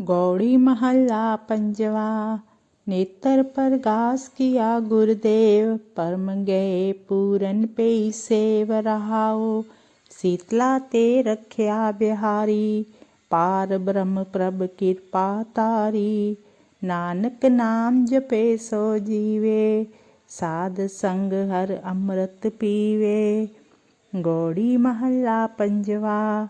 ਗੌੜੀ ਮਹੱਲਾ ਪੰਜਵਾ ਨੇਤਰ ਪ੍ਰਗਾਸ ਕੀਆ ਗੁਰਦੇਵ ਪਰਮ ਗਏ ਪੂਰਨ ਪਈ ਸੇਵ ਰਹਾਉ ਸੀਤਲਾ ਤੇ ਰਖਿਆ ਬਿਹਾਰੀ ਪਾਰ ਬ੍ਰਹਮ ਪ੍ਰਭ ਕਿਰਪਾ ਤਾਰੀ ਨਾਨਕ ਨਾਮ ਜਪੇ ਸੋ ਜੀਵੇ ਸਾਧ ਸੰਗ ਹਰ ਅੰਮ੍ਰਿਤ ਪੀਵੇ ਗੌੜੀ ਮਹੱਲਾ ਪੰਜਵਾ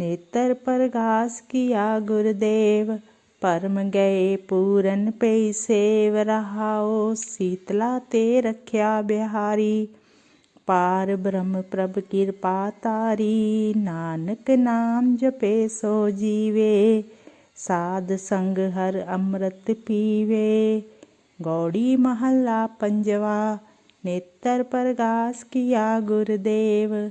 ਨੇਤਰ ਪ੍ਰਗਾਸ ਕੀਆ ਗੁਰਦੇਵ, ਪਰਮ ਗਏ ਪੂਰਨ ਪਈ ਸੇਵ ਰਹਾਉ, ਸੀਤਲਾ ਤੇ ਰੱਖਿਆ ਬਿਹਾਰੀ। ਪਾਰ ਬ੍ਰਹਮ ਪ੍ਰਭ ਕਿਰਪਾ ਤਾਰੀ ਨਾਨਕ ਨਾਮ ਜਪੇ ਸੋ ਜੀਵੇ। ਸਾਧ ਸੰਗ ਹਰ ਅੰਮ੍ਰਿਤ ਪੀਵੇ। ਗੌੜੀ ਮਹੱਲਾ ਪੰਜਵਾ, ਨੇਤਰ ਪ੍ਰਗਾਸ ਕੀਆ ਗੁਰਦੇਵ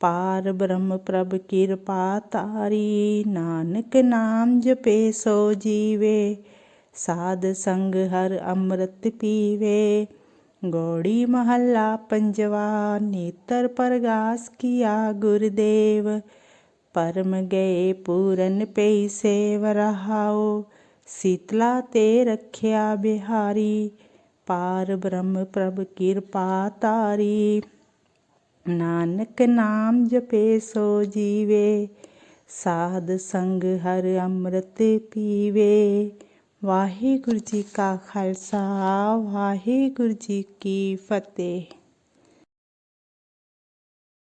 ਪਾਰ ਬ੍ਰਹਮ ਪ੍ਰਭ ਕਿਰਪਾ ਤਾਰੀ ਨਾਨਕ ਨਾਮ ਜਪੇ ਸੋ ਜੀਵੇ, ਸਾਧ ਸੰਗ ਹਰ ਅੰਮ੍ਰਿਤ ਪੀਵੇ। ਗੋੜੀ ਮਹੱਲਾ ਪੰਜਵਾ, ਨੇਤਰ ਪ੍ਰਗਾਸ ਕੀਆ ਗੁਰਦੇਵ, ਪਰਮ ਗਏ ਪੂਰਨ ਪਈ ਸੇਵ ਰਹਾਓ ਸੀਤਲਾ ਤੇ ਰੱਖਿਆ ਬਿਹਾਰੀ, ਪਾਰ ਬ੍ਰਹਮ ਪ੍ਰਭ ਕਿਰਪਾ ਤਾਰੀ ਨਾਨਕ ਨਾਮ ਜਪੇ ਸੋ ਜੀਵੇ, ਸਾਧ ਸੰਗ ਹਰ ਅੰਮ੍ਰਿਤ ਪੀਵੇ। ਵਾਹਿਗੁਰੂ ਜੀ ਕਾ ਖਾਲਸਾ, ਵਾਹਿਗੁਰੂ ਜੀ ਕੀ ਫਤਿਹ।